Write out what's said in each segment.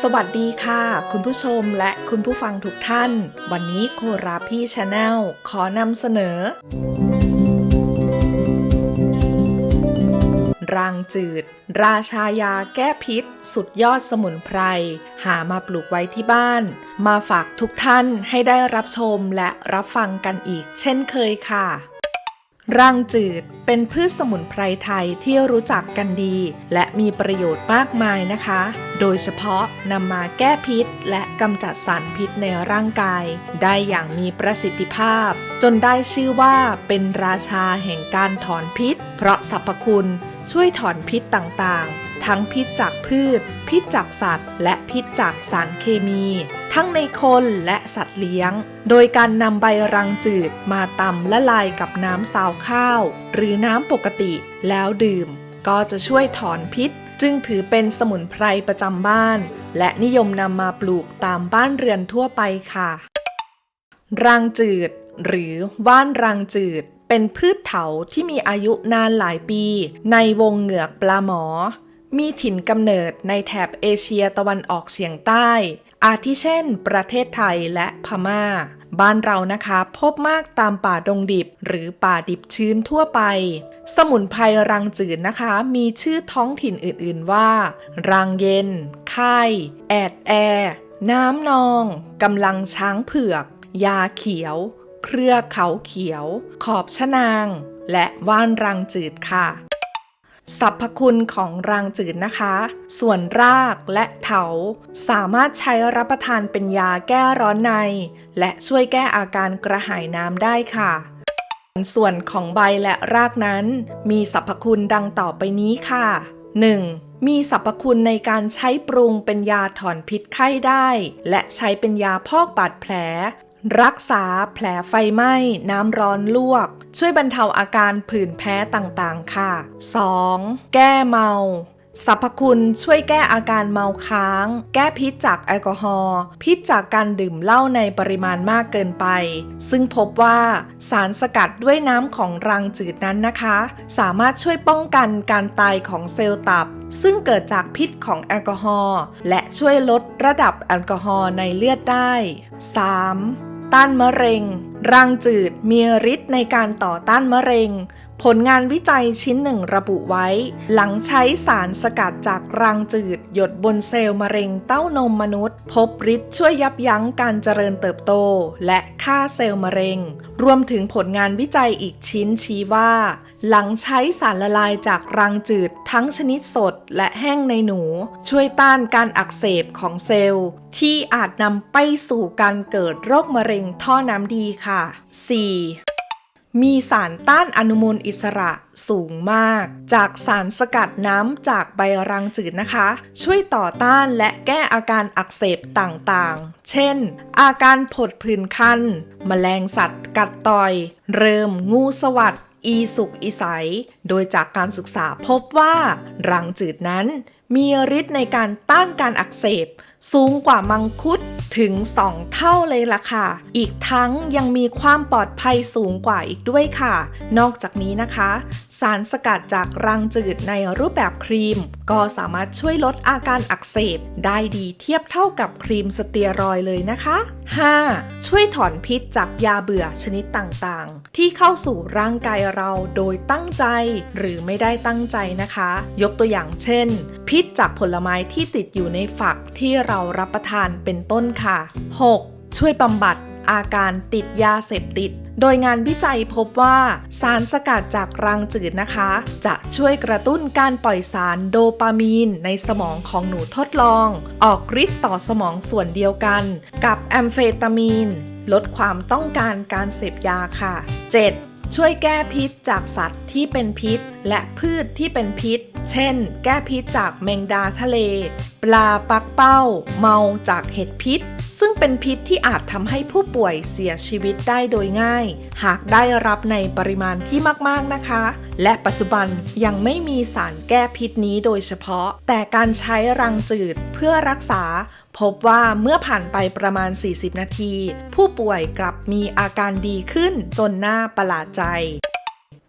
สวัสดีค่ะ คุณผู้ชมและคุณผู้ฟังทุกท่าน วันนี้โคราพี่ชาแนลขอนำเสนอ รางจืด ราชายาแก้พิษ สุดยอดสมุนไพร หามาปลูกไว้ที่บ้าน มาฝากทุกท่านให้ได้รับชมและรับฟังกันอีกเช่นเคยค่ะ รังจืดเป็นพืชสมุนไพรไทยที่รู้จักกันดี และมีประโยชน์มากมายนะคะ โดยเฉพาะนำมาแก้พิษ และกำจัดสารพิษในร่างกาย ได้อย่างมีประสิทธิภาพ จนได้ชื่อว่าเป็นราชาแห่งการถอนพิษ เพราะสรรพคุณช่วยถอนพิษต่างๆ ทั้งพิษจากพืช พิษจากสัตว์ และพิษจากสารเคมี ทั้งในคนและสัตว์เลี้ยง โดยการนำใบรังจืดมาตำละลายกับน้ำซาวข้าว หรือน้ำปกติแล้วดื่ม ก็จะช่วยถอนพิษ จึงถือเป็นสมุนไพรประจำบ้าน และนิยมนำมาปลูกตามบ้านเรือนทั่วไปค่ะ รังจืด หรือว่านรังจืดเป็นพืชเถาที่มีอายุนานหลายปี ในวงเหงือกปลาหมอ มีถิ่นกำเนิดในแถบเอเชียตะวันออกเฉียงใต้ อาทิเช่น ประเทศไทยและพม่า บ้านเรานะคะพบมากตามป่าดงดิบ หรือป่าดิบชื้นทั่วไป สมุนไพรรังจืดนะคะ มีชื่อท้องถิ่นอื่นๆว่า รังเย็นไข้แอดแอ น้ำนองกำลังช้างเผือก ยาเขียว เครือเขาเขียว ขอบชะนาง และว่านรังจืดค่ะ สรรพคุณของรางจืดนะคะ ส่วนรากและเถา สามารถใช้รับประทานเป็นยาแก้ร้อนใน และช่วยแก้อาการกระหายน้ำได้ค่ะ ส่วนของใบและรากนั้น มีสรรพคุณดังต่อไปนี้ค่ะ 1. มีสรรพคุณในการใช้ปรุงเป็นยาถอนพิษไข้ได้ และใช้เป็นยาพอกบาดแผล รักษาแผลไฟไหม้น้ำร้อนลวก ช่วยบรรเทาอาการผื่นแพ้ต่างๆ ค่ะ 2. แก้เมาสรรพคุณช่วยแก้อาการเมาค้าง แก้พิษจากแอลกอฮอล์พิษจากการดื่มเหล้าในปริมาณมากเกินไป ซึ่งพบว่าสารสกัดด้วยน้ำของรังจืดนั้นนะคะ สามารถช่วยป้องกันการตายของเซลล์ตับ ซึ่งเกิดจากพิษของแอลกอฮอล์และช่วยลดระดับแอลกอฮอล์ในเลือดได้ 3. ต้านมะเร็ง รังจืดมีฤทธิ์ในการต่อต้านมะเร็ง ผลงานวิจัยชิ้นหนึ่งระบุไว้ หลังใช้สารสกัดจากรังจืด หยดบนเซลล์มะเร็งเต้านมมนุษย์ พบฤทธิ์ช่วยยับยั้งการเจริญเติบโต และฆ่าเซลล์มะเร็ง รวมถึงผลงานวิจัยอีกชิ้นชี้ว่า หลังใช้สารละลายจากรังจืดทั้งชนิดสดและแห้งในหนู ช่วยต้านการอักเสบของเซลล์ ที่อาจนำไปสู่การเกิดโรคมะเร็งท่อน้ำดีค่ะ 4. มีสารต้านอนุมูลอิสระ สูงมาก จากสารสกัดน้ำจากใบรังจืดนะคะ ช่วยต่อต้านและแก้อาการอักเสบต่างๆ เช่น อาการผดผื่นคันแมลงสัตว์กัดต่อย เริ่มงูสวัสดอีสุกอีใส โดยจากการศึกษาพบว่า รังจืดนั้นมีฤทธิ์ในการต้านการอักเสบ สูงกว่ามังคุดถึง 2 เท่าเลยล่ะค่ะ อีกทั้งยังมีความปลอดภัยสูงกว่าอีกด้วยค่ะ นอกจากนี้นะคะ สารสกัดจากรังจืดในรูปแบบครีม ก็สามารถช่วยลดอาการอักเสบ ได้ดีเทียบเท่ากับครีมสเตียรอยเลยนะคะ 5. ช่วยถอนพิษจากยาเบื่อชนิดต่างๆ ที่เข้าสู่ร่างกายเราโดยตั้งใจ หรือไม่ได้ตั้งใจนะคะ ยกตัวอย่างเช่น พิษจากผลไม้ที่ติดอยู่ในฝักที่เรารับประทานเป็นต้นค่ะ 6. ช่วยบำบัดอาการติดยาเสพติด โดยงานวิจัยพบว่าสารสกัดจากรังจืดนะคะ จะช่วยกระตุ้นการปล่อยสารโดปามีนในสมองของหนูทดลอง ออกฤทธิ์ต่อสมองส่วนเดียวกัน กับแอมเฟตามีน ลดความต้องการการเสพยาค่ะ 7. ช่วยแก้พิษจากสัตว์ที่เป็นพิษ และพืชที่เป็นพิษ เช่น แก้พิษจากแมงดาทะเล ปลาปักเป้า เมาจากเห็ดพิษ ซึ่งเป็นพิษที่อาจทำให้ผู้ป่วยเสียชีวิตได้โดยง่าย หากได้รับในปริมาณที่มากๆนะคะ และปัจจุบันยังไม่มีสารแก้พิษนี้โดยเฉพาะ แต่การใช้รังจืดเพื่อรักษาพบว่าเมื่อผ่านไปประมาณ 40 นาที ผู้ป่วยกลับมีอาการดีขึ้นจนน่าประหลาดใจ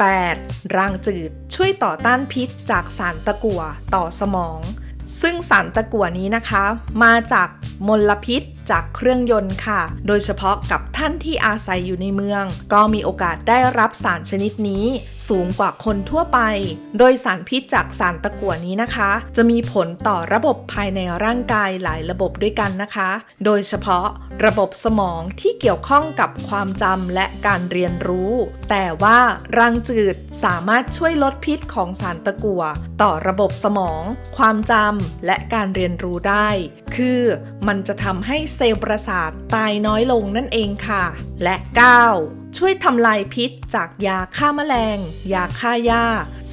8. รังจืดช่วยต่อต้านพิษจากสารตะกั่วต่อสมอง ซึ่งสารตะกั่วนี้นะคะ มาจากมลพิษจากเครื่องยนต์ค่ะ โดยเฉพาะกับท่านที่อาศัยอยู่ในเมือง ก็มีโอกาสได้รับสารชนิดนี้ สูงกว่าคนทั่วไป โดยสารพิษจากสารตะกั่วนี้นะคะ จะมีผลต่อระบบภายในร่างกายหลายระบบด้วยกันนะคะ โดยเฉพาะระบบสมองที่เกี่ยวข้องกับความจำและการเรียนรู้ แต่ว่ารังจืดสามารถช่วยลดพิษของสารตะกั่วต่อระบบสมอง ความจำและการเรียนรู้ได้ คือมันจะทำให้เซลล์ประสาทตายน้อยลงนั่นเองค่ะ และ 9. ช่วยทำลายพิษจากยาฆ่าแมลง ยาฆ่าหญ้า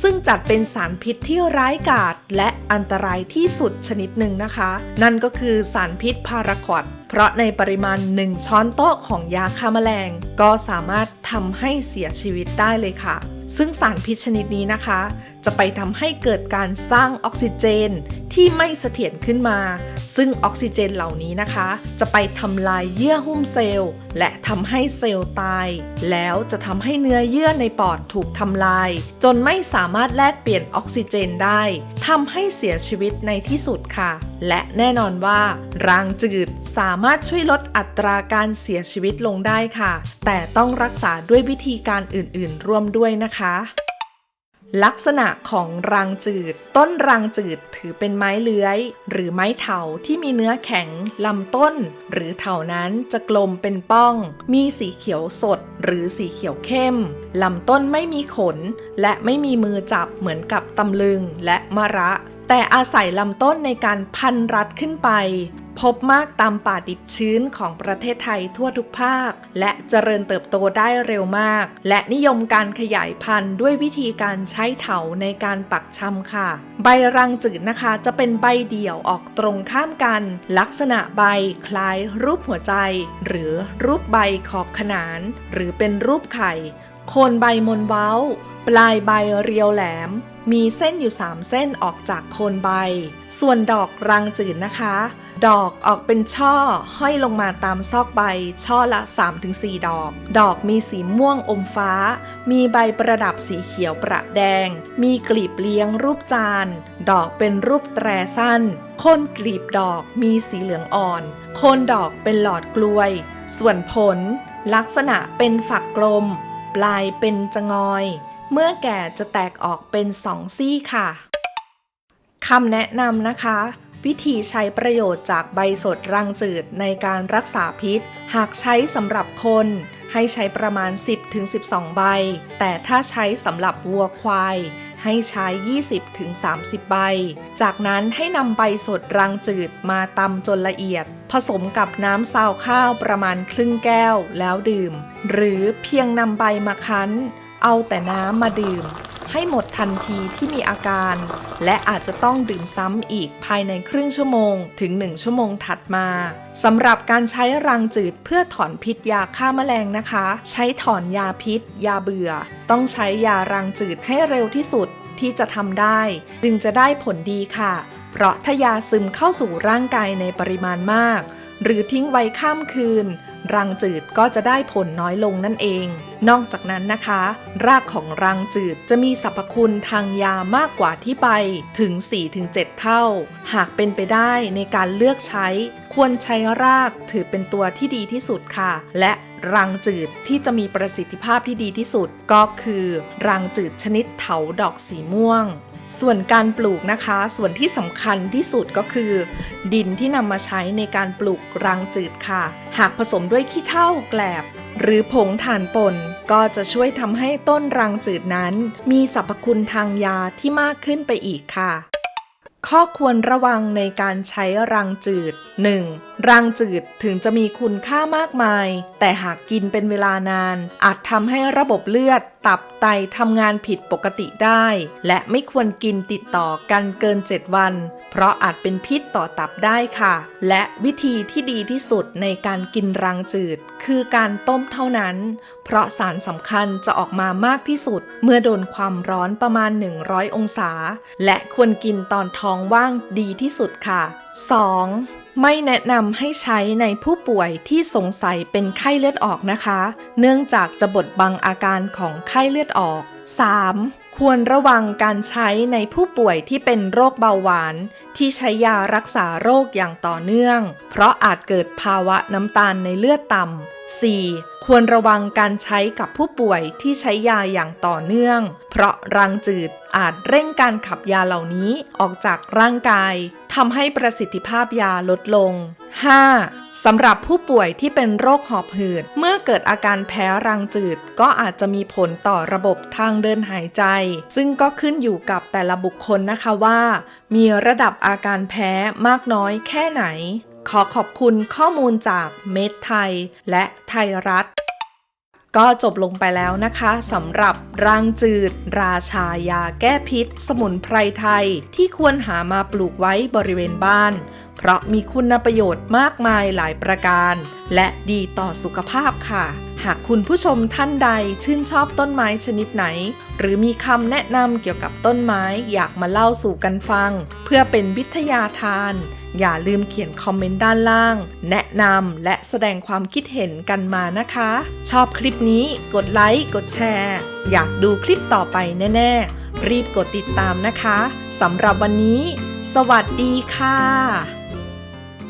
ซึ่งจัดเป็นสารพิษที่ร้ายกาจและอันตรายที่สุดชนิดหนึ่งนะคะ นั่นก็คือสารพิษพาราควอดเพราะในปริมาณ 1 ช้อนโต๊ะของยาฆ่าแมลง ก็สามารถทำให้เสียชีวิตได้เลยค่ะ ซึ่งสารพิษชนิดนี้นะคะ จะไปทำให้เกิดการสร้างออกซิเจนที่ไม่เสถียรขึ้นมา ซึ่งออกซิเจนเหล่านี้นะคะ จะไปทำลายเยื่อหุ้มเซลล์ และ ทำให้เซลล์ตาย แล้วจะทำให้เนื้อเยื่อในปอดถูกทำลาย จนไม่สามารถแลกเปลี่ยนออกซิเจนได้ทำให้เสียชีวิตในที่สุดค่ะ และแน่นอนว่า รางจืดสามารถช่วยลดอัตราการเสียชีวิตลงได้ค่ะ แต่ต้องรักษาด้วยวิธีการอื่นๆ ร่วมด้วยนะคะ ลักษณะของรังจืด ต้นรังจืดถือเป็นไม้เลื้อย หรือไม้เถาที่มีเนื้อแข็งลำต้น หรือเถานั้นจะกลมเป็นป้อง มีสีเขียวสด หรือสีเขียวเข้มลำต้นไม่มีขน และไม่มีมือจับเหมือนกับตำลึงและมะระแต่อาศัยลำต้นในการพันรัดขึ้นไป พบมากตามป่าดิบชื้นของประเทศไทยทั่วทุกภาค และเจริญเติบโตได้เร็วมาก และนิยมการขยายพันธุ์ด้วยวิธีการใช้เถาในการปักชำค่ะ ใบรังจืดนะคะจะเป็นใบเดี่ยวออกตรงข้ามกัน ลักษณะใบคล้ายรูปหัวใจ หรือรูปใบขอบขนาน หรือเป็นรูปไข่ โคนใบมนเว้า ปลายใบเรียวแหลม มีเส้นอยู่ 3 เส้นออกจากโคนใบ ส่วนดอกรังจืดนะคะ ดอกออกเป็นช่อห้อยลงมาตามซอกใบ ช่อละ 3-4 ดอก ดอกมีสีม่วงอมฟ้า มีใบประดับสีเขียวประแดง มีกลีบเลี้ยงรูปจาน ดอกเป็นรูปแตรสั้น โคนกลีบดอกมีสีเหลืองอ่อน โคนดอกเป็นหลอดกลวย ส่วนผล ลักษณะเป็นฝักกลม ปลายเป็นจงอย เมื่อแก่จะแตกออกเป็นสองซี่ค่ะคำแนะนำนะคะ วิธีใช้ประโยชน์จากใบสดรังจืดในการรักษาพิษ หากใช้สำหรับคน ให้ใช้ประมาณ 10-12 ใบ แต่ถ้าใช้สำหรับวัวควาย ให้ใช้ 20-30 ใบ จากนั้นให้นำใบสดรังจืดมาตำจนละเอียด ผสมกับน้ำซาวข้าวประมาณครึ่งแก้วแล้วดื่ม หรือเพียงนำใบมาคั้น เอาแต่น้ำมาดื่ม ให้หมดทันทีที่มีอาการ และอาจจะต้องดื่มซ้ำอีกภายในครึ่งชั่วโมง ถึง 1 ชั่วโมงถัดมาสำหรับการใช้รังจืดเพื่อถอนพิษยาฆ่าแมลงนะคะ ใช้ถอนยาพิษ ยาเบื่อ ต้องใช้ยารังจืดให้เร็วที่สุดที่จะทำได้ จึงจะได้ผลดีค่ะ เพราะถ้ายาซึมเข้าสู่ร่างกายในปริมาณมาก หรือทิ้งไว้ข้ามคืน รังจืดก็จะได้ผลน้อยลงนั่นเอง นอกจากนั้นนะคะ รากของรังจืดจะมีสรรพคุณทางยามากกว่าที่ใบถึง 4-7 เท่า หากเป็นไปได้ในการเลือกใช้ ควรใช้รากถือเป็นตัวที่ดีที่สุดค่ะ และรังจืดที่จะมีประสิทธิภาพที่ดีที่สุด ก็คือ รังจืดชนิดเถาดอกสีม่วง ส่วนการปลูกนะคะ ส่วนที่สำคัญที่สุดก็คือ ดินที่นำมาใช้ในการปลูกรังจืดค่ะ หากผสมด้วยขี้เถ้าแกลบ หรือผงถ่านป่นก็จะช่วยทำให้ต้นรังจืดนั้น มีสรรพคุณทางยาที่มากขึ้นไปอีกค่ะ ข้อควรระวังในการใช้รังจืด 1. รังจืดถึงจะมีคุณค่ามากมาย แต่หากกินเป็นเวลานาน อาจทำให้ระบบเลือด ตับไตทำงานผิดปกติได้ และไม่ควรกินติดต่อกันเกิน 7 วัน เพราะอาจเป็นพิษต่อตับได้ค่ะ และวิธีที่ดีที่สุดในการกินรังจืด คือการต้มเท่านั้น เพราะสารสำคัญจะออกมามากที่สุด เมื่อโดนความร้อนประมาณ 100 องศา และควรกินตอนท้องว่างดีที่สุดค่ะ 2. ไม่แนะนำให้ใช้ในผู้ป่วยที่สงสัยเป็นไข้เลือดออกนะคะ เนื่องจากจะบดบังอาการของไข้เลือดออก 3. ควรระวังการใช้ในผู้ป่วยที่เป็นโรคเบาหวาน ที่ใช้ยารักษาโรคอย่างต่อเนื่อง เพราะอาจเกิดภาวะน้ำตาลในเลือดต่ำ 4. ควรระวังการใช้กับผู้ป่วยที่ใช้ยาอย่างต่อเนื่อง เพราะรังจืดอาจเร่งการขับยาเหล่านี้ออกจากร่างกายทำให้ประสิทธิภาพยาลดลง 5. สำหรับผู้ป่วยที่เป็นโรคหอบหืด เมื่อเกิดอาการแพ้รังจืด ก็อาจจะมีผลต่อระบบทางเดินหายใจ ซึ่งก็ขึ้นอยู่กับแต่ละบุคคลนะคะว่า มีระดับอาการแพ้มากน้อยแค่ไหน ขอขอบคุณข้อมูลจากเมดไทยและไทยรัฐ ก็จบลงไปแล้วนะคะสำหรับรังจืด ราชายาแก้พิษ สมุนไพรไทยที่ควรหามาปลูกไว้บริเวณบ้าน เพราะมีคุณประโยชน์มากมายหลายประการ และดีต่อสุขภาพค่ะ หากคุณผู้ชมท่านใดชื่นชอบต้นไม้ชนิดไหน หรือมีคำแนะนำเกี่ยวกับต้นไม้อยากมาเล่าสู่กันฟัง เพื่อเป็นวิทยาทาน อย่าลืมเขียนคอมเมนต์ด้านล่าง แนะนำและแสดงความคิดเห็นกันมานะคะ ชอบคลิปนี้กดไลค์กดแชร์ อยากดูคลิปต่อไปแน่ ๆ รีบกดติดตามนะคะสำหรับวันนี้ สวัสดีค่ะ